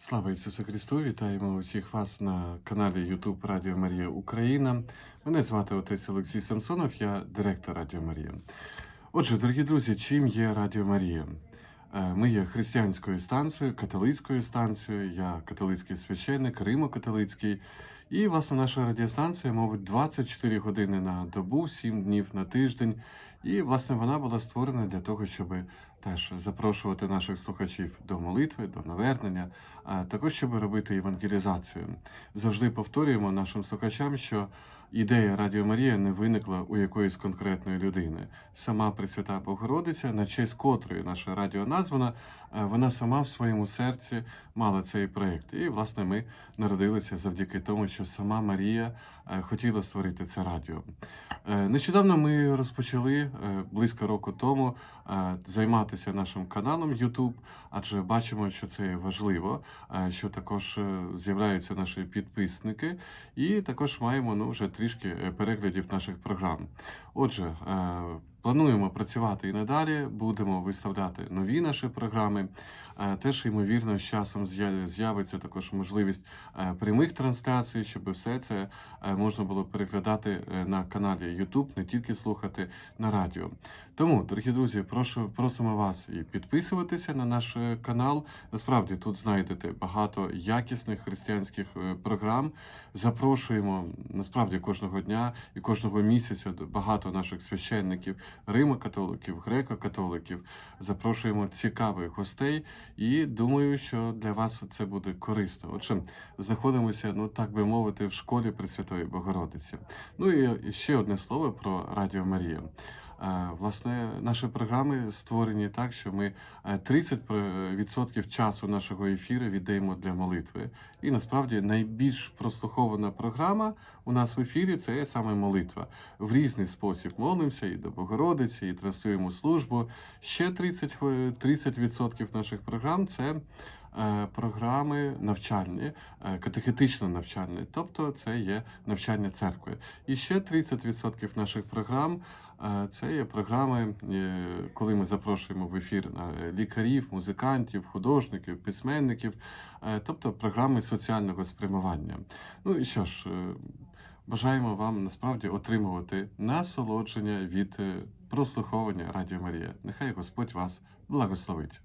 Слава Ісусу Христу! Вітаємо усіх вас на каналі YouTube Радіо Марія Україна. Мене звати отець Олексій Самсонов, я директор Радіо Марія. Отже, дорогі друзі, чим є Радіо Марія? Е, Ми є християнською станцією, католицькою станцією, я католицький священник, римо-католицький. І, власне, наша радіостанція мовить 24 години на добу, 7 днів на тиждень. І, власне, вона була створена для того, щоб теж запрошувати наших слухачів до молитви, до навернення, а також щоб робити евангелізацію. Завжди повторюємо нашим слухачам, що ідея Радіо Марія не виникла у якоїсь конкретної людини. Сама Пресвята Богородиця, на честь котрої наша радіо названа, е, вона сама в своєму серці мала цей проєкт. І, власне, ми народилися завдяки тому, що сама Марія е, хотіла створити це радіо. Е, Нещодавно ми розпочали е, близько року тому е, займатися нашим каналом YouTube, адже бачимо, що це важливо, е, що також з'являються наші підписники, і також маємо ну, вже трішки переглядів наших програм. Отже, плануємо працювати і надалі, будемо виставляти нові наші програми. Е, Теж, ймовірно, з часом з'явиться також можливість е, прямих трансляцій, щоб все це е, можна було переглядати на каналі YouTube, не тільки слухати на радіо. Тому, дорогі друзі, прошу просимо вас і підписуватися на наш канал. Насправді тут знайдете багато якісних християнських програм. Запрошуємо насправді кожного дня і кожного місяця багато наших священників, римо-католиків, греко-католиків. Запрошуємо цікавих гостей, і думаю, що для вас це буде корисно. Отже, знаходимося, ну так би мовити, в школі Пресвятої Богородиці. Ну і ще одне слово про Радіо Марія. Е, Власне, наші програми створені так, що ми е, 30% часу нашого ефіру віддаємо для молитви. І насправді найбільш прослухована програма у нас в ефірі це саме молитва. В різний спосіб молимося і до Богородиці, і транслюємо службу. Ще 30%, хвилин- 30% наших програм це е, програми навчальні, е, катехетично навчальні, тобто це є навчання церкви. І ще 30% наших програм е, це є програми, е, коли ми запрошуємо в ефір е, лікарів, музикантів, художників, письменників, е, тобто програми соціального спрямування. Ну і що ж, е, бажаємо вам насправді отримувати насолодження від е, прослуховування Радіо Марія. Нехай Господь вас благословить.